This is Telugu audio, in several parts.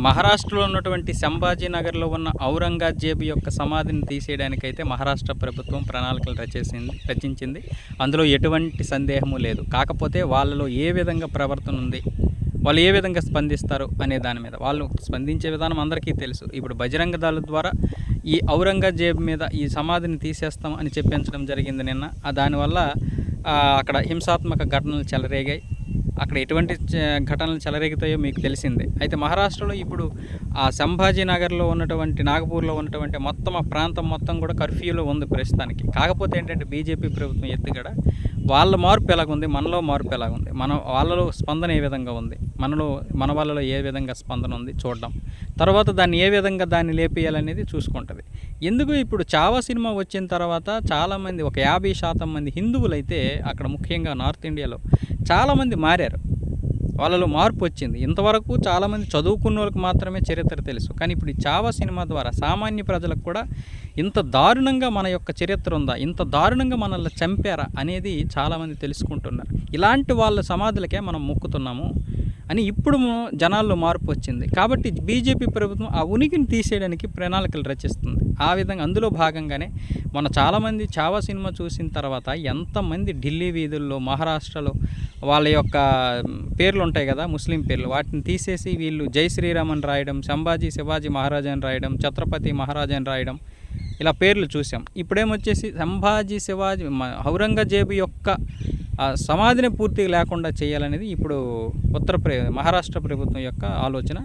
మహారాష్ట్రలో ఉన్నటువంటి సంభాజీనగర్లో ఉన్న ఔరంగజేబు యొక్క సమాధిని తీసేయడానికైతే మహారాష్ట్ర ప్రభుత్వం ప్రణాళికలు రచేసింది రచించింది. అందులో ఎటువంటి సందేహము లేదు. కాకపోతే వాళ్ళలో ఏ విధంగా ప్రవర్తన ఉంది వాళ్ళు ఏ విధంగా స్పందిస్తారు అనే దాని మీద వాళ్ళు స్పందించే విధానం అందరికీ తెలుసు. ఇప్పుడు బజరంగ దళ ద్వారా ఈ ఔరంగజేబు మీద ఈ సమాధిని తీసేస్తాం అని చెప్పించడం జరిగింది నిన్న. దానివల్ల అక్కడ హింసాత్మక ఘటనలు చెలరేగాయి. అక్కడ ఎటువంటి చ- ఘటనలు చెలరేగుతాయో మీకు తెలిసిందే. అయితే మహారాష్ట్రలో ఇప్పుడు ఆ సంభాజీ నగర్లో ఉన్నటువంటి నాగపూర్లో ఉన్నటువంటి మొత్తం ఆ ప్రాంతం మొత్తం కూడా కర్ఫ్యూలో ఉంది ప్రస్తుతానికి. కాకపోతే ఏంటంటే బీజేపీ ప్రభుత్వం ఎత్తుగడ వాళ్ళ మార్పు ఎలాగుంది? మనలో మార్పు ఎలాగుంది? మన వాళ్ళలో స్పందన ఏ విధంగా ఉంది? మనలో మన వాళ్ళలో ఏ విధంగా స్పందన ఉంది? చూడడం తర్వాత దాన్ని ఏ విధంగా దాన్ని లేపేయాలనేది చూసుకుంటుంది. ఎందుకు ఇప్పుడు చావా సినిమా వచ్చిన తర్వాత చాలామంది ఒక యాభై శాతం మంది హిందువులైతే అక్కడ ముఖ్యంగా నార్త్ ఇండియాలో చాలామంది మారారు. వాళ్ళలో మార్పు వచ్చింది. ఇంతవరకు చాలామంది చదువుకున్న వాళ్ళకి మాత్రమే చరిత్ర తెలుసు. కానీ ఇప్పుడు ఈ చావా సినిమా ద్వారా సామాన్య ప్రజలకు కూడా ఇంత దారుణంగా మన యొక్క చరిత్ర ఉందా? ఇంత దారుణంగా మనల్ని చంపారా? అనేది చాలామంది తెలుసుకుంటున్నారు. ఇలాంటి వాళ్ళ సమాధులకే మనం మొక్కుతున్నాము. అని ఇప్పుడు జనాల్లో మార్పు వచ్చింది. కాబట్టి బీజేపీ ప్రభుత్వం ఆ ఉనికిని తీసేయడానికి ప్రణాళికలు రచిస్తుంది. ఆ విధంగా అందులో భాగంగానే మన చాలామంది చావా సినిమా చూసిన తర్వాత ఎంతమంది ఢిల్లీ వీధుల్లో మహారాష్ట్రలో వాళ్ళ యొక్క పేర్లు ఉంటాయి కదా ముస్లిం పేర్లు. వాటిని తీసేసి వీళ్ళు జై శ్రీరామ్ అని రాయడం సంభాజీ శివాజీ మహారాజా అని రాయడం ఛత్రపతి మహారాజా అని రాయడం ఇలా పేర్లు చూసాం. ఇప్పుడేమొచ్చేసి సంభాజీ శివాజీ మ- ఔరంగజేబు యొక్క ఆ సమాధిని పూర్తిగా లేకుండా చేయాలనేది ఇప్పుడు ఉత్తర మహారాష్ట్ర ప్రభుత్వం యొక్క ఆలోచన.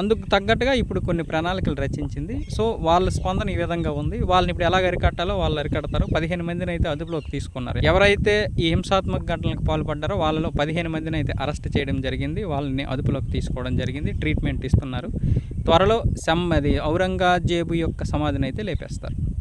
అందుకు తగ్గట్టుగా ఇప్పుడు కొన్ని ప్రణాళికలు రచించింది. సో వాళ్ళ స్పందన ఈ విధంగా ఉంది. వాళ్ళని ఇప్పుడు ఎలాగ అరికట్టాలో వాళ్ళు అరికడతారు. పదిహేను మందిని అయితే అదుపులోకి తీసుకున్నారు. ఎవరైతే ఈ హింసాత్మక ఘటనలకు పాల్పడ్డారో వాళ్ళలో పదిహేను మందిని అయితే అరెస్ట్ చేయడం జరిగింది. వాళ్ళని అదుపులోకి తీసుకోవడం జరిగింది. ట్రీట్మెంట్ ఇస్తున్నారు. త్వరలో సమ్ అది ఔరంగజేబు యొక్క సమాధిని అయితే లేపేస్తారు.